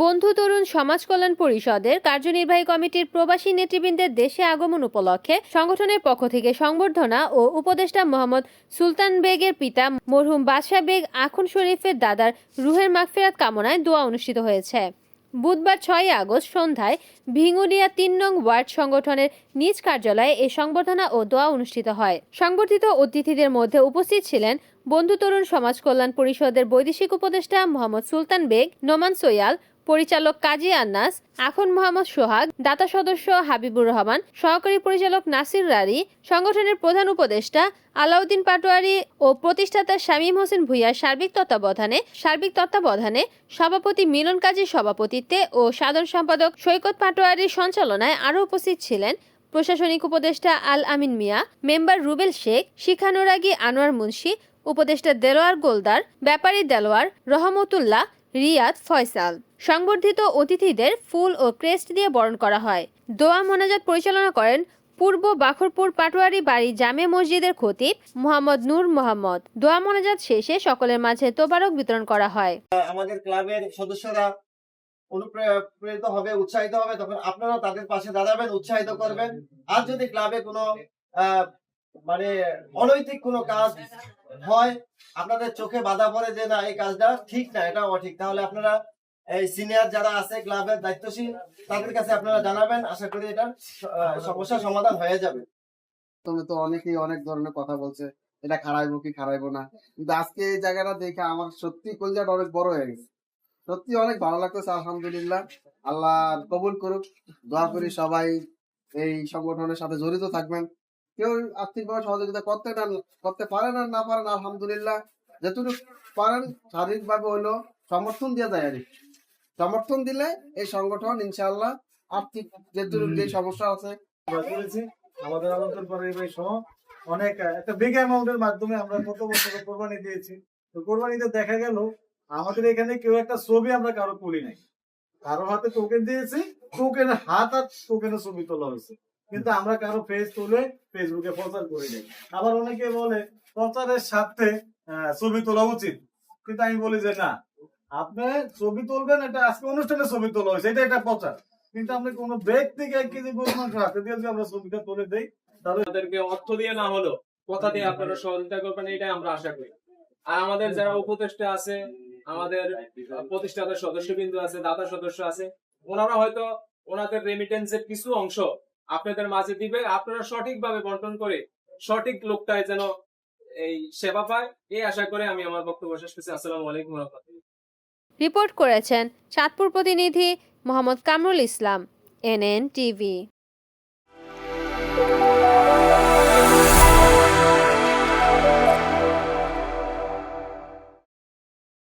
বন্ধু তরুণ সমাজ কল্যাণ পরিষদের কার্যনির্বাহী কমিটির প্রবাসী নেতৃবৃন্দের দেশে আগমন উপলক্ষে সংগঠনের পক্ষ থেকে সংবর্ধনা ও উপদেষ্টা মোহাম্মদ সুলতান বেগের পিতা মরহুম বাদশাহ বেগ আখুন শরীফের দাদার রুহের মাগফিরাত কামনায় দোয়া অনুষ্ঠিত হয়েছে। বুধবার ছয়ই আগস্ট সন্ধ্যায় ভিঙ্গুনিয়া তিন নং ওয়ার্ড সংগঠনের নিজ কার্যালয়ে এই সংবর্ধনা ও দোয়া অনুষ্ঠিত হয়। সংবর্ধিত অতিথিদের মধ্যে উপস্থিত ছিলেন বন্ধু তরুণ সমাজ কল্যাণ পরিষদের বৈদেশিক উপদেষ্টা মোহাম্মদ সুলতান বেগ, নোমান সৈয়াল পরিচালক কাজী আন্নাস, আখন মোহাম্মদ সোহাগ, দাতা সদস্য হাবিবুর রহমান, সহকারী পরিচালক নাসির রারি, সংগঠনের প্রধান উপদেষ্টা আলাউদ্দিন পাটোয়ারি ও প্রতিষ্ঠাতা শামীম হোসেন ভুইয়ার সার্বিক তত্ত্বাবধানে সার্বিক তত্ত্বাবধানে সভাপতি মিলন কাজীর সভাপতিত্বে ও সাধারণ সম্পাদক সৈকত পাটোয়ারির সঞ্চালনায় আরও উপস্থিত ছিলেন প্রশাসনিক উপদেষ্টা আল আমিন মিয়া, মেম্বার রুবেল শেখ শিখানুরাগী আনোয়ার মুন্সি, উপদেষ্টা দেলোয়ার গোলদার, ব্যাপারী দেলোয়ার, রহমতুল্লাহ রিয়াদ ফয়সাল। সংবর্ধিত অতিথিদের ফুল ও ক্রেস্ট দিয়ে বরণ করা হয়। দোয়া মোনাজাত পরিচালনা করেন পূর্ব বাখরপুর পাটোয়ারি বাড়ি জামে মসজিদের খতিব মোহাম্মদ নূর মোহাম্মদ। দোয়া মোনাজাত শেষে সকলের মাঝে তোবারক বিতরণ করা হয়। আমাদের ক্লাবের সদস্যরা অনুপ্রেরিত হবে, উৎসাহিত হবে, তখন আপনারা তাদের পাশে দাঁড়াবেন, উৎসাহিত করবেন। আর যদি ক্লাবে কোনো মানে অনৈতিক কোনো কাজ হয়, আপনাদের চোখে বাধা পড়ে যে না, এই কাজটা ঠিক না এটা অঠিক। তাহলে আপনারা এই সিনিয়র যারা আছে ক্লাবের দায়িত্বশীল, তাদের কাছে আপনারা জানাবেন, আশা করি এটা সমস্যার সমাধান হয়ে যাবে। তুমি তো অনেকেই অনেক ধরনের কথা বলছে, এটা খারাইবো কি খারাইবো না। কিন্তু আজকে এই জায়গাটা দেখে আমার সত্যি কলজাটা অনেক বড় হয়ে গেছে। সত্যি অনেক ভালো লাগতেছে, আলহামদুলিল্লাহ। আল্লাহ কবুল করুক, দোয়া করি সবাই এই সংগঠনের সাথে জড়িত থাকবেন। কেউ আর্থিকভাবে সহযোগিতা করতে না করতে পারেন আর না পারেন আলহামদুলিল্লাহ। যেটুকু পারেন শারীরিক ভাবে হলো সমর্থন দিয়ে যায় আর সমর্থন দিলে এই সংগঠন ইনশাআল্লাহ আর্থিক যেটুকু যে সমস্যা আছে। আমাদের আলোচনার পরে সহ অনেক একটা বিগ অ্যামাউন্টের মাধ্যমে আমরা গত বছর কোরবানি দিয়েছি। তো কোরবানিতে দেখা গেল আমাদের এখানে কেউ একটা ছবি আমরা কারও তুলি নাই। কারও হাতে টোকেন দিয়েছি টোকেনের হাত আর টোকেনের ছবি তোলা হয়েছে। কিন্তু আমরা কারও ফেস তুলে ফেসবুকে প্রচার করি নাই। আবার অনেকে বলে, প্রচারের সাথে ছবি তোলা উচিত। কিন্তু আমি বলি যে না, আপনি ছবি তুলবেন, এটা আজকে অনুষ্ঠানে ছবি তোলা হয়েছে, এটা একটা প্রচার। কিন্তু আমরা কোনো ব্যক্তিকে এক কেজি দিয়ে যদি আমরা ছবিটা তুলে তাহলে তাদেরকে অর্থ দিয়ে না হলো কথা দিয়ে আপনারা সহযোগিতা করবেন, এটাই আমরা আশা করি। আর আমাদের যারা উপদেষ্টা আছে, আমাদের প্রতিষ্ঠাতার সদস্যবৃন্দ আছে, দাতা সদস্য আছে, ওনারা হয়তো ওনাদের রেমিটেন্সের কিছু অংশ আপনাদের মাঝে দিবে, আপনারা সঠিকভাবে বন্টন করে সঠিক লোকটাই যেন এই সেবা পায়, এই আশা করে আমি আমার বক্তব্য শেষ করছি। আসসালামু আলাইকুম রিপোর্ট করেছেন চাঁদপুর প্রতিনিধি মোহাম্মদ কামরুল ইসলাম, এনএন টিভি।